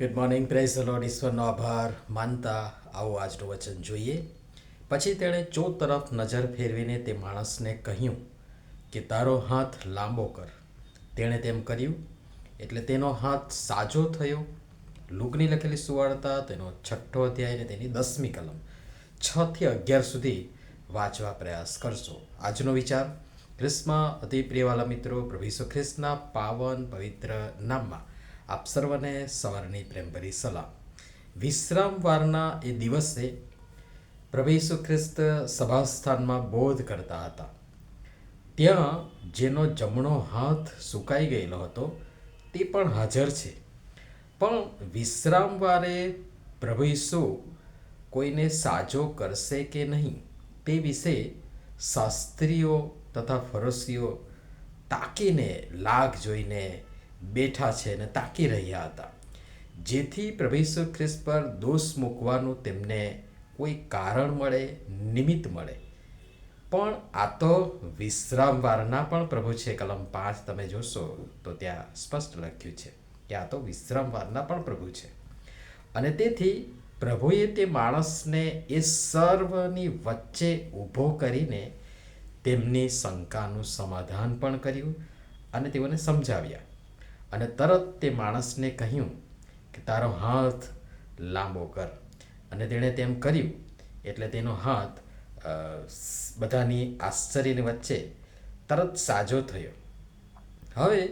Good morning praise lord ઈશ્વરનો આભાર. માનતા આવો આજનું વચન જોઈએ. પછી તેણે ચો તરફ નજર ફેરવીને તે માણસને કહ્યું કે, તારો હાથ લાંબો કર. તેણે તેમ કર્યું. એટલે તેનો હાથ સાજો થયો. લુકની લખેલી સુવાળતા તેનો છઠ્ઠો અધ્યાય અને તેની દસમી કલમ. છથી અગિયાર સુધી વાંચવા પ્રયાસ કરશો. આજનો વિચાર, ખ્રિસ્તમાં અતિ પ્રિયવાલા મિત્રો, પ્રભુ ખ્રિસ્તના પાવન પવિત્ર નામમાં આપ સર્વને સવારની પ્રેમભરી સલામ. વિશ્રામવારના એ દિવસે પ્રભુ ખ્રિસ્ત સભાસ્થાનમાં બોધ કરતા હતા. ત્યાં જેનો જમણો હાથ સુકાઈ ગયેલો હતો, તે પણ હાજર છે. પણ વિશ્રામવારે પ્રભુ ઈસુ કોઈને સાજો કરશે કે નહીં, તે વિશે શાસ્ત્રીઓ તથા ફરસીઓ તાકીને લાગ જોઈને બેઠા છે અને તાકી રહ્યા હતા. જેથી પ્રભેશ્વર ખ્રિસ્ત પર દોષ મૂકવાનું તેમને કોઈ કારણ મળે, નિમિત્ત મળે. પણ આ તો વિશ્રામવારના પણ પ્રભુ છે. કલમ પાંચ તમે જોશો તો ત્યાં સ્પષ્ટ લખ્યું છે કે આ તો વિશ્રામવારના પણ પ્રભુ છે. અને તેથી પ્રભુએ તે માણસને એ સર્વની વચ્ચે ઊભો કરીને તેમની શંકાનું સમાધાન પણ કર્યું અને તેઓને સમજાવ્યા. અને તરત તે માણસને કહ્યું કે તારો હાથ લાંબો કર. અને તેણે તેમ કર્યું, એટલે તેનો હાથ બધાની આશ્ચર્યની વચ્ચે તરત સાજો થયો. હવે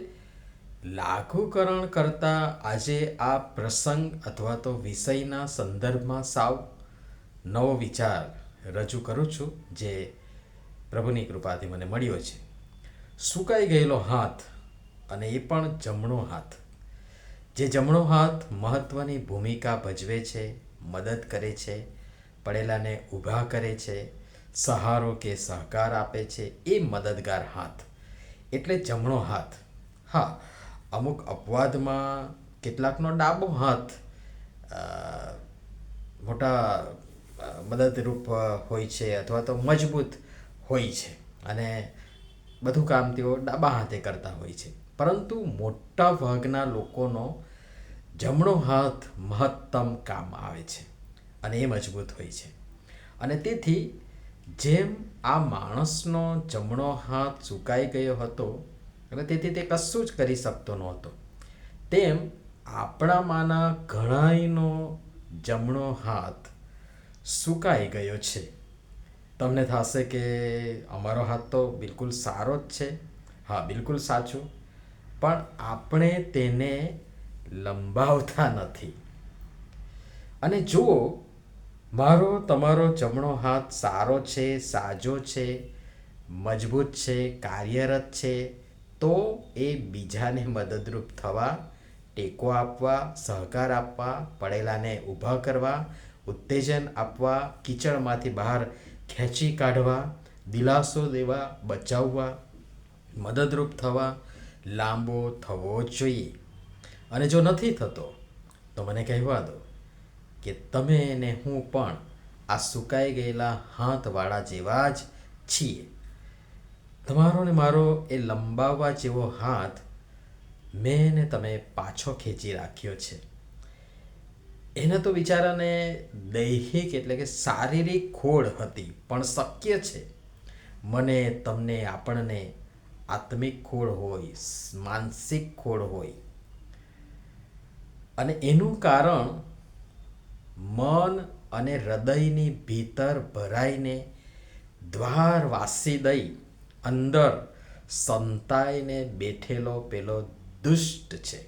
લાઘુકરણ કરતાં આજે આ પ્રસંગ અથવા તો વિષયના સંદર્ભમાં સાવ નવો વિચાર રજૂ કરું છું, જે પ્રભુની કૃપાથી મને મળ્યો છે. સુકાઈ ગયેલો હાથ અને એ પણ જમણો હાથ. જે જમણો હાથ મહત્ત્વની ભૂમિકા ભજવે છે, મદદ કરે છે, પડેલાને ઊભા કરે છે, સહારો કે સહકાર આપે છે, એ મદદગાર હાથ. એટલે જમણો હાથ. હા, અમુક અપવાદમાં કેટલાકનો ડાબો હાથ મોટા મદદરૂપ હોય છે અથવા તો મજબૂત હોય છે. અને બધું કામ તેઓ ડાબા હાથે કરતા હોય છે. પરંતુ મોટા ભાગના લોકોનો જમણો હાથ મહત્તમ કામ આવે છે અને એ મજબૂત હોય છે. અને તેથી જેમ આ માણસનો જમણો હાથ સુકાઈ ગયો હતો, અને તેથી તે કશું જ કરી શકતો નહોતો, તેમ આપણામાંના ઘણાયનો જમણો હાથ સુકાઈ ગયો છે. તમને થશે કે અમારો હાથ તો બિલકુલ સારો જ છે. હા, બિલકુલ સાચું. પણ આપણે તેને લંબાવતા નથી. અને જુઓ, મારો તમારો જમણો હાથ સારો છે, સાજો છે, મજબૂત છે, કાર્યરત છે, તો એ બીજાને મદદરૂપ થવા, ટેકો આપવા, સહકાર આપવા, પડેલાને ઊભા કરવા, ઉત્તેજન આપવા, કીચડમાંથી બહાર ખેંચી કાઢવા, દિલાસો દેવા, બચાવવા, મદદરૂપ થવા લાંબો થવો જોઈએ. અને જો નથી થતો, તો મને કહેવા દો કે તમે ને હું પણ આ સુકાઈ ગયેલા હાથવાળા જેવા જ છીએ. તમારો ને મારો એ લંબાવવા જેવો હાથ મેં ને તમે પાછો ખેંચી રાખ્યો છે. એને તો બિચારાને દૈહિક એટલે કે શારીરિક ખોડ હતી, પણ શક્ય છે. મને તમને આપણને આત્મિક ખોળ હોય, માનસિક ખોળ હોય. અને એનું કારણ મન અને હૃદયની ભીતર ભરાઈને દ્વાર વાસી દઈ અંદર સંતાઈને બેઠેલો પેલો દુષ્ટ છે.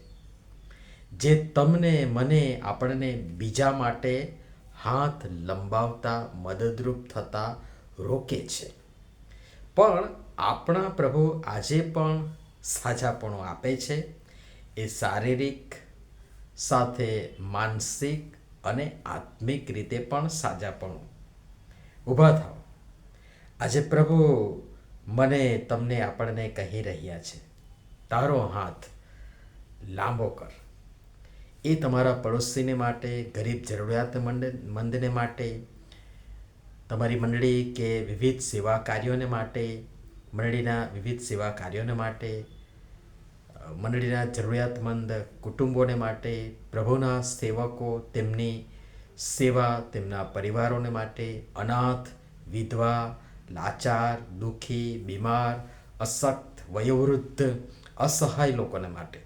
જે તમને મને આપણને બીજા માટે હાથ લંબાવતા, મદદરૂપ થતા રોકે છે. પણ આપણા પ્રભુ આજે પણ સાજાપણું આપે છે. એ શારીરિક, સાથે માનસિક અને આત્મિક રીતે પણ સાજાપણું. ઊભા થાઓ. આજે પ્રભુ મને તમને આપણને કહી રહ્યા છે. તારો હાથ લાંબો કર. એ તમારા પડોશીને માટે, ગરીબ જરૂરિયાતમંદ મંદને માટે, તમારી મંડળી કે વિવિધ સેવા કાર્યોને માટે મંડળીના વિવિધ સેવા કાર્યોને માટે મંડળીના જરૂરિયાતમંદ કુટુંબોને માટે, પ્રભુના સેવકો, તેમની સેવા, તેમના પરિવારોને માટે અનાથ, વિધવા, લાચાર, દુઃખી, બીમાર, અશક્ત, વયોવૃદ્ધ, અસહાય લોકોને માટે.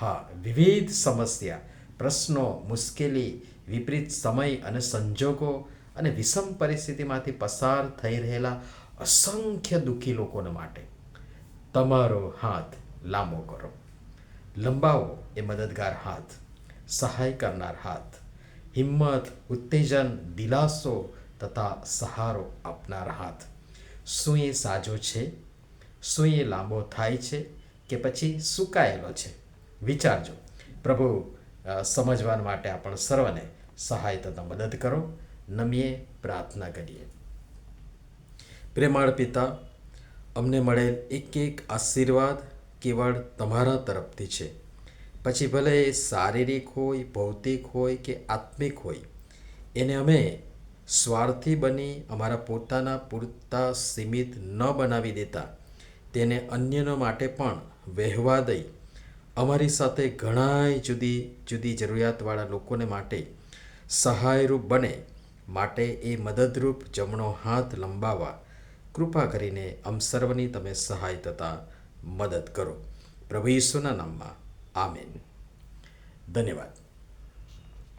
હા, વિવિધ સમસ્યા, પ્રશ્નો, મુશ્કેલી, વિપરીત સમય અને સંજોગો અને વિષમ પરિસ્થિતિમાંથી પસાર થઈ રહેલા અસંખ્ય દુઃખી લોકોને માટે તમારો હાથ લાંબો કરો. લંબાવો એ મદદગાર હાથ, સહાય કરનાર હાથ, હિંમત, ઉત્તેજન, દિલાસો તથા સહારો આપનાર હાથ. શું એ સાજો છે? શું એ લાંબો થાય છે કે પછી સુકાયેલો છે? વિચારજો. પ્રભુ સમજવા માટે આપણ સર્વને સહાય તથા મદદ કરો. નમીએ પ્રાર્થના કરીએ. પ્રેમાળ પિતા, અમને મળેલ એક એક આશીર્વાદ કેવળ તમારા તરફથી છે. પછી ભલે એ શારીરિક હોય, ભૌતિક હોય કે આત્મિક હોય, એને અમે સ્વાર્થી બની અમારા પોતાના પૂરતા સીમિત ન બનાવી દેતા, તેને અન્યનો માટે પણ વહેવા દઈ, અમારી સાથે ઘણાય જુદી જુદી જરૂરિયાતવાળા લોકોને માટે સહાયરૂપ બને, માટે એ મદદરૂપ જમણો હાથ લંબાવવા કૃપા કરીને અમ સર્વની તમે સહાય તથા મદદ કરો. પ્રભુ ઈસુના નામમાં. આમેન. ધન્યવાદ.